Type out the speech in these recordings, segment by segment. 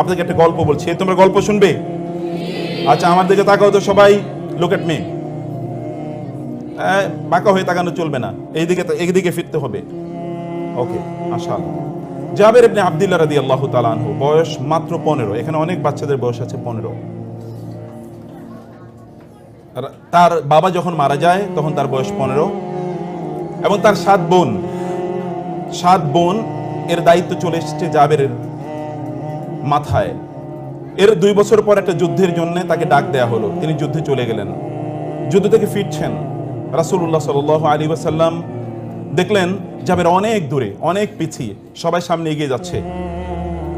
আপনাকে একটা গল্প বলছি। তোমরা গল্প শুনবে? আচ্ছা আমার দিকে তাকাও তো সবাই। লুক এট মি বাঁকা হয়ে তাকানো চলবে না। এইদিকে এইদিকে ফিরতে হবে। ওকে মাশাআল্লাহ। জাবের ইবনে আব্দুল্লাহ রাদিয়াল্লাহু তাআলা আনহু, বয়স মাত্র 15 এখানে অনেক বাচ্চাদের বয়স আছে পনেরো। তার বাবা যখন মারা যায়, তখন তার বয়স 15 এবং তার সাত বোন। সাত বোন, এর দায়িত্ব চলে এসেছে জাবেরের মাথায়। এর দুই বছর পর একটা যুদ্ধের জন্য তাকে ডাক দেয়া হলো। তিনি যুদ্ধে চলে গেলেন। যুদ্ধ থেকে ফিরছেন। রাসূলুল্লাহ সাল্লাল্লাহু আলী ওয়াসাল্লাম দেখলেন জাবের অনেক দূরে, অনেক পিছিয়ে, সবাই সামনে এগিয়ে যাচ্ছে।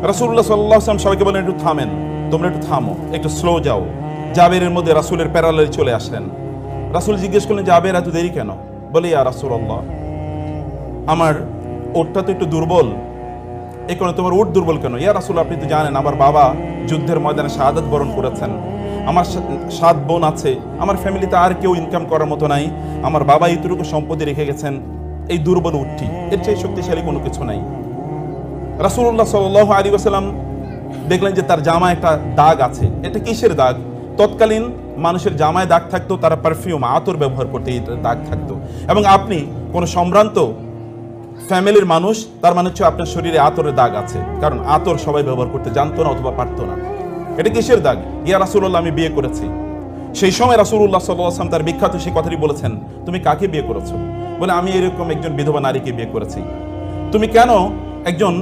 রাসূলুল্লাহ সাল্লাল্লাহু আলাইহি সবাইকে বলেন একটু থামেন, তোমরা একটু থামো, একটু স্লো যাও। জাবেরের মধ্যে রাসূলের প্যারালে চলে আসলেন। রাসূল জিজ্ঞেস করলেন জাবের এত দেরি কেন? বলে, ইয়া রাসূলুল্লাহ, আমার ওটটা তো একটু দুর্বল এই কারণে তোমার উট দুর্বল কেন? ইয়া রাসুল আপনি তো জানেন আমার বাবা যুদ্ধের ময়দানে শাহাদাত বরণ করেছেন। আমার সাত বোন আছে, আমার ফ্যামিলিতে আর কেউ ইনকাম করার মতো নাই। আমার বাবা এইটুকু সম্পত্তি রেখে গেছেন, এই দুর্বল উটটি। এর চেয়ে শক্তিশালী কোনো কিছু নাই। রাসুল্লাহ সাল আলী আসালাম দেখলেন যে তার জামা একটা দাগ আছে। এটা কিসের দাগ? তৎকালীন মানুষের জামায় দাগ থাকতো, তারা পারফিউম আতর ব্যবহার করতে দাগ থাকতো। এবং আপনি কোনো সম্ভ্রান্ত ফ্যামিলির মানুষ, তার মানে হচ্ছে আপনার শরীরে আতরের দাগ আছে। কারণ আতর সবাই ব্যবহার করতে জানতো না অথবা পারতো না। এটা কিসের দাগ? ইয়া রাসুল্লাহ আমি বিয়ে করেছি। সেই সময় রাসুল্লাহ সাল্লাম তার বিখ্যাত সেই কথাটি বলেছেন, তুমি কাকে বিয়ে করেছ? বলে, আমি এরকম একজন বিধবা নারীকে বিয়ে করেছি। তুমি কেন একজন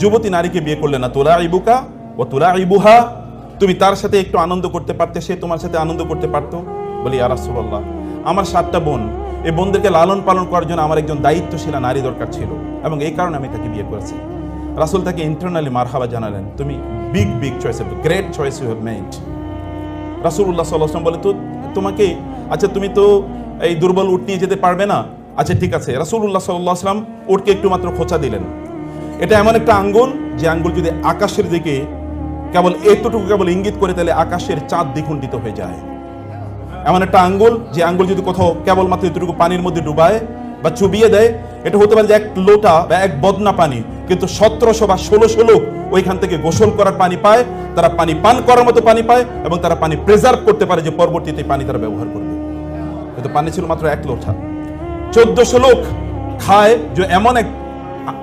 যুবতী নারীকে বিয়ে করলে না? তোলা ইবুকা ও তোলা ইবুহা তুমি তার সাথে একটু আনন্দ করতে পারতে, সে তোমার সাথে আনন্দ করতে পারতো? বলি, ইয়া রাসূলুল্লাহ, আমার সাতটা বোন এই বোনদেরকে লালন পালন করার জন্য আমার একজন দায়িত্বশীলা নারী দরকার ছিল এবং এই কারণে আমি তাকে বিয়ে করেছি। রাসূল তাকে ইন্টারনালি মারহাবা জানালেন, তুমি big big choice great choice you have made রাসূলুল্লাহ সাল্লাল্লাহু আলাইহি বলে, তো তোমাকে আচ্ছা তুমি তো এই দুর্বল উট নিয়ে যেতে পারবে না? আচ্ছা ঠিক আছে। রাসূলুল্লাহ সাল্লাল্লাহু আলাইহি সাল্লাম উটকে একটু মাত্র খোঁচা দিলেন। এটা এমন একটা আঙ্গুল, যে আঙ্গুল যদি আকাশের দিকে কেবল এতটুকু কেবল ইঙ্গিত করে, তাহলে আকাশের চাঁদ দ্বিখণ্ডিত হয়ে যায়। এমন একটা আঙ্গুল, যে আঙ্গুল যদি কোথাও কেবলমাত্র এতটুকু পানির মধ্যে ডুবায় বা চুবিয়ে দেয়, এটা হতে পারে যে এক লোটা বা এক বদনা পানি, কিন্তু সতেরোশো বা ষোলোশো লোক ওইখান থেকে গোসল করার পানি পায়, তারা পানি পান করার মতো পানি পায়, এবং তারা পানি প্রেজার্ভ করতে পারে যে পরবর্তীতে পানি তারা ব্যবহার করবে। কিন্তু পানি ছিল মাত্র এক লোটা। চোদ্দশো লোক খায় যে এমন এক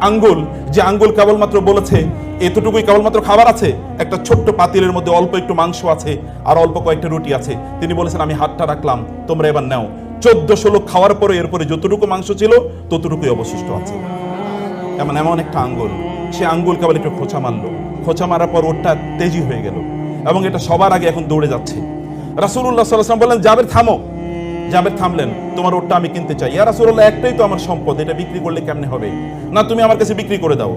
আঙ্গুল, যে আঙ্গুল কেবলমাত্র বলেছে, এতটুকুই কেবলমাত্র খাবার আছে, একটা ছোট্ট পাতিলের মধ্যে অল্প একটু মাংস আছে আর অল্প কয়েকটা রুটি আছে। তিনি বলেছেন, আমি হাতটা রাখলাম, তোমরা এবার নাও। চোদ্দশো লোক খাওয়ার পরে এরপরে যতটুকু মাংস ছিল, ততটুকুই অবশিষ্ট আছে। এমন এমন একটা আঙ্গুল। সে আঙ্গুল কেবল একটু খোঁচা মারলো। খোঁচা মারার পর ওরটা তেজি হয়ে গেল এবং এটা সবার আগে এখন দৌড়ে যাচ্ছে। রাসূলুল্লাহ সাল্লাল্লাহু আলাইহি বললেন, জাবের থামো জাবের থামলেন, তোমার ওরটা আমি কিনতে চাই। ইয়া রাসূলুল্লাহ, একটাই তো আমার সম্পদ, এটা বিক্রি করলে কেমনে হবে? না, তুমি আমার কাছে বিক্রি করে দাও।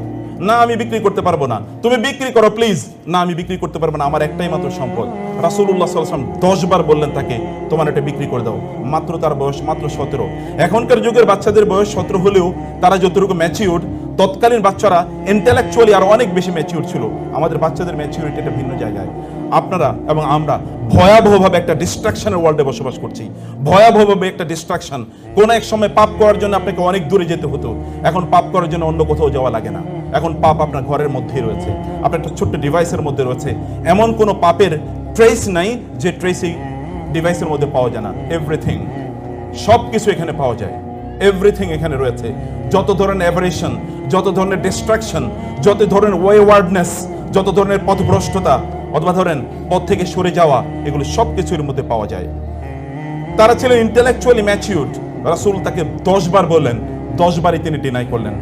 না, আমি বিক্রি করতে পারব না। তুমি বিক্রি করো, প্লিজ। না, আমি বিক্রি করতে পারব না, আমার একটাই মাত্র সম্পদ। রাসূলুল্লাহ সাল্লাল্লাহু আলাইহি ওয়াসাল্লাম দশ বার বললেন তাকে, তোমার এটা বিক্রি করে দাও। মাত্র তার বয়স, মাত্র সতেরো। এখনকার যুগের বাচ্চাদের বয়স সতেরো হলেও তারা যতটুকু ম্যাচিউর তৎকালীন বাচ্চারা ইন্টেলেকচুয়ালি আরও অনেক বেশি ম্যাচিউর ছিল। আমাদের বাচ্চাদের ম্যাচিউরিটি একটা ভিন্ন জায়গায়। আপনারা এবং আমরা ভয়াবহভাবে একটা ডিস্ট্রাকশনের ওয়ার্ল্ডে বসবাস করছি। ভয়াবহভাবে একটা ডিস্ট্রাকশন কোন এক সময় পাপ করার জন্য আপনাকে অনেক দূরে যেতে হতো। এখন পাপ করার জন্য অন্য কোথাও যাওয়া লাগে না। এখন পাপ আপনার ঘরের মধ্যেই রয়েছে। আপনার একটা ছোট্ট ডিভাইসের মধ্যে রয়েছে। এমন কোনো পাপের ট্রেস নাই যে ট্রেস এই ডিভাইসের মধ্যে পাওয়া যায় না। এভরিথিং সব কিছু এখানে পাওয়া যায়। এভরিথিং এখানে রয়েছে। যত ধরনের অ্যাভারেশন যত ধরনের ডিস্ট্রাকশন যত ধরনের ওয়েওয়ার্ডনেস যত ধরনের পথভ্রষ্টতা অথবা ধরেন পথ থেকে সরে যাওয়া, এগুলো সব কিছুর মধ্যে পাওয়া যায়। তারা ছিলেন ইন্টেলেকচুয়ালি ম্যাচিউর্ড রাসূল তাকে দশ বার বললেন, দশ বারই তিনি ডিনাই করলেন।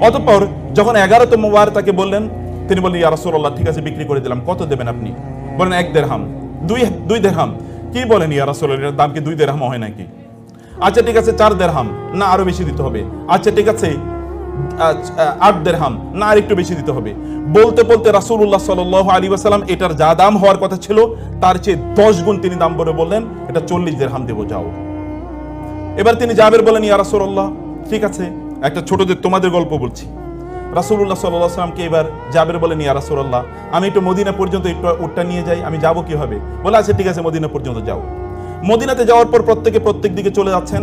অতঃপর যখন এগারোতম বার তাকে বললেন, তিনি বললেন, ইয়া রাসূলুল্লাহ, ঠিক আছে, বিক্রি করে দিলাম, কত দেবেন আপনি? বলেন, এক দেড়হাম। দুই দুই দেড়হাম। কি বলেন, ইয়া রাসূলুল্লাহ এটার দাম কি দুই দেড়হাম হয় নাকি? আচ্ছা ঠিক আছে, চার দেড়হাম। না, আরও বেশি দিতে হবে। আচ্ছা ঠিক আছে আট দেড়হাম, না আর একটু বেশি দিতে হবে। বলতে বলতে রাসূলুল্লাহ সাল্লাল্লাহু আলাইহি ওয়াসাল্লাম এটার যা দাম হওয়ার কথা ছিল, তার চেয়ে দশ গুণ তিনি দাম বলে বললেন, এটা চল্লিশ দেড়হাম দেবো, যাও। এবার তিনি জাবের বলেন, ইয়া রাসূলুল্লাহ, ঠিক আছে, একটা ছোটদের তোমাদের গল্প বলছি। রাসূলুল্লাহ সাল্লাল্লাহু আলাইহি সাল্লামকে এবার জাবের বলেন, ইয়া রাসূলুল্লাহ, আমি একটু মদিনা পর্যন্ত একটু উটটা নিয়ে যাই, আমি যাব কীভাবে? বলে আচ্ছা ঠিক আছে, মদিনা পর্যন্ত যাও। মদিনাতে যাওয়ার পর প্রত্যেকে প্রত্যেক দিকে চলে যাচ্ছেন।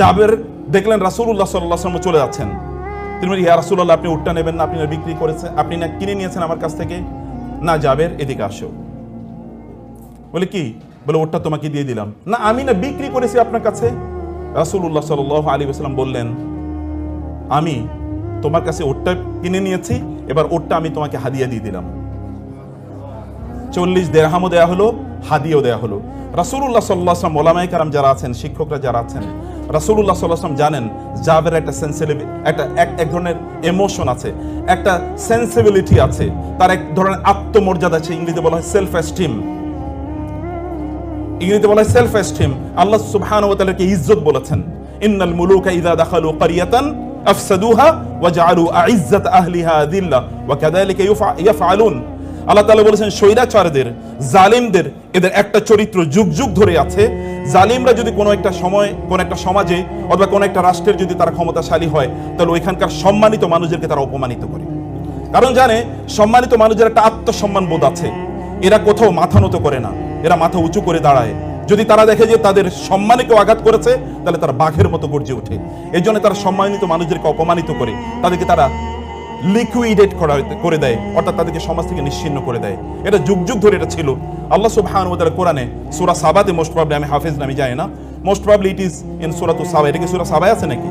জাবের দেখলেন আলাইহি সাল্লাম চলে যাচ্ছেন। তিনি বলি ইয়া রাসূলুল্লাহ, আপনি উটটা নেবেন না, আপনি বিক্রি করেছেন আপনি না কিনে নিয়েছেন আমার কাছ থেকে? না জাবের এদিকে আসো। বলে, কি? বলে ওটা তোমাকে দিয়ে দিলাম। না, আমি না বিক্রি করেছি আপনার কাছে? রাসূলুল্লাহ সাল্লাল্লাহু আলাইহি ওয়াসাল্লাম বললেন, আমি তোমার কাছে ওটটা কিনে নিয়েছি, এবার ওটটা আমি তোমাকে হাদিয়া দিয়ে দিলাম। চল্লিশ দেড়হামও দেয়া হলো হাদিও দেয়া হলো। রাসূলুল্লাহ সাল্লাহ আসলাম ওলামাই কারাম যারা আছেন, শিক্ষকরা যারা আছেন রাসূলুল্লাহ সাল্লাহ আসলাম জানেন জাবের একটা সেন্সিটিভ একটা এক এক ধরনের এমোশন আছে, একটা সেন্সিবিলিটি আছে, তার এক ধরনের আত্মমর্যাদা আছে, ইংরেজিতে বলা হয় সেলফ এস্টিম ইংরেজিতে বলা হয় সেলফ এস্টিম আল্লাহ সুবহানাহু ওয়া তাআলাকে ইজ্জত বলেছেন। ইন্নাল মুলুকা ইযা দাখালু ক্বরিয়াতান আফসাদুহা ওয়া জাআলু আইজ্জাত আহলিহা দিল্লা ওয়া কাযালিকা ইয়াফআলুন। আল্লাহ তাআলা বলেছেন, স্বৈরাচারদের, জালিমদের, এদের একটা চরিত্র যুগ যুগ ধরে আছে। জালিমরা যদি কোনো একটা সময়, কোন একটা সমাজে অথবা কোন একটা রাষ্ট্রের যদি তারা ক্ষমতাশালী হয়, তাহলে ওইখানকার সম্মানিত মানুষদেরকে তারা অপমানিত করে। কারণ জানে, সম্মানিত মানুষের একটা আত্মসম্মান বোধ আছে। এরা কোথাও মাথা নত করে না, এরা মাথা উঁচু করে দাঁড়ায়। যদি তারা দেখে যে তাদের সম্মানে কেউ আঘাত করেছে, তাহলে তারা বাঘের মতো গর্জে ওঠে। এই জন্য তারা সম্মানিত মানুষদেরকে অপমানিত করে। তাদেরকে তারা লিকুইডেট করা করে দেয়, অর্থাৎ তাদেরকে সমাজ থেকে নিশ্চিন্ন করে দেয়। এটা যুগ যুগ ধরে এটা ছিল। আল্লাহ তাআলা কোরআনে সূরা সাবাতে মোস্ট প্রবলি আমি হাফেজ নামি জানি না। Most probably it is in সূরাতু সাবা। এটা কি সূরা সাবায় আছে নাকি?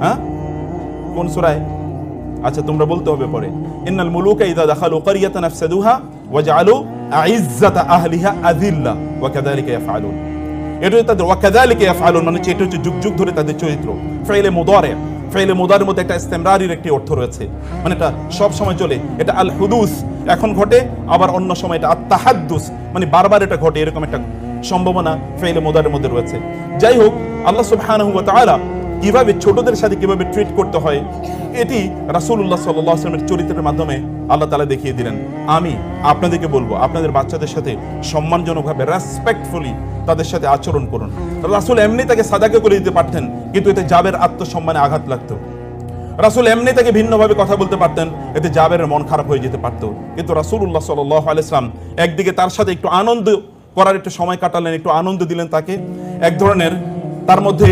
হ্যাঁ? কোন সূরায়? আচ্ছা তোমরা বলতে হবে পরে। ইন্নাল মুলুকা ইযা দাখালু ক্বরিয়াতান আফসাদুহা ওয়া জাআলু আইজ্জাতা আহলিহা আযিল্লা ওয়া ইয়াফআলুন। এটা তাদের, ওয়া কাযালিকা ইয়াফআলুন মানে এটা হচ্ছে যুগ যুগ ধরে তাদের চরিত্র। ফাইলে মুদারি ফাইলে মোদার মধ্যে একটা ইস্তেমরারির একটি অর্থ রয়েছে। মানে এটা সব সময় চলে। এটা আল হুদুস এখন ঘটে, আবার অন্য সময় এটা আত্মাহাদুস মানে বারবার এটা ঘটে, এরকম একটা সম্ভাবনা ফেলে মোদারের মধ্যে রয়েছে। যাই হোক, আল্লাহ সুবহানাহু ওয়া তাআলা কীভাবে ছোটদের সাথে কীভাবে ট্রিট করতে হয়, এটি আলাইহি ওয়াসাল্লামের চরিত্রের মাধ্যমে আল্লাহ তালা দেখিয়ে দিলেন। আমি আপনাদেরকে বলব, আপনাদের বাচ্চাদের সাথে সম্মানজনকভাবে রেসপেক্টফুলি তাদের সাথে আচরণ করুন। রাসুল এমনি তাকে সাদাকে করে দিতে পারতেন, কিন্তু এতে জাবের আত্মসম্মানে আঘাত লাগতো। রাসূল এমনি তাকে ভিন্নভাবে কথা বলতে পারতেন, এতে জাবেরের মন খারাপ হয়ে যেতে পারতো। কিন্তু রাসূলুল্লাহ সাল্লাল্লাহু আলাইহি সাল্লাম একদিকে তার সাথে একটু আনন্দ করার একটু সময় কাটালেন, একটু আনন্দ দিলেন তাকে। এক ধরনের তার মধ্যে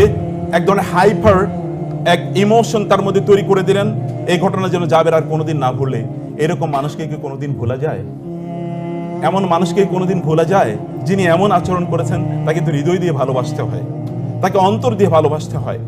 এক ধরনের হাইপার এক ইমোশন তার মধ্যে তৈরি করে দিলেন। এই ঘটনা যেন যাবে আর কোনোদিন না ভুলে। এরকম মানুষকে কি কোনোদিন ভোলা যায়? এমন মানুষকে কোনোদিন ভোলা যায়, যিনি এমন আচরণ করেছেন, তাকে তো হৃদয় দিয়ে ভালোবাসতে হয়, তাকে অন্তর দিয়ে ভালোবাসতে হয়।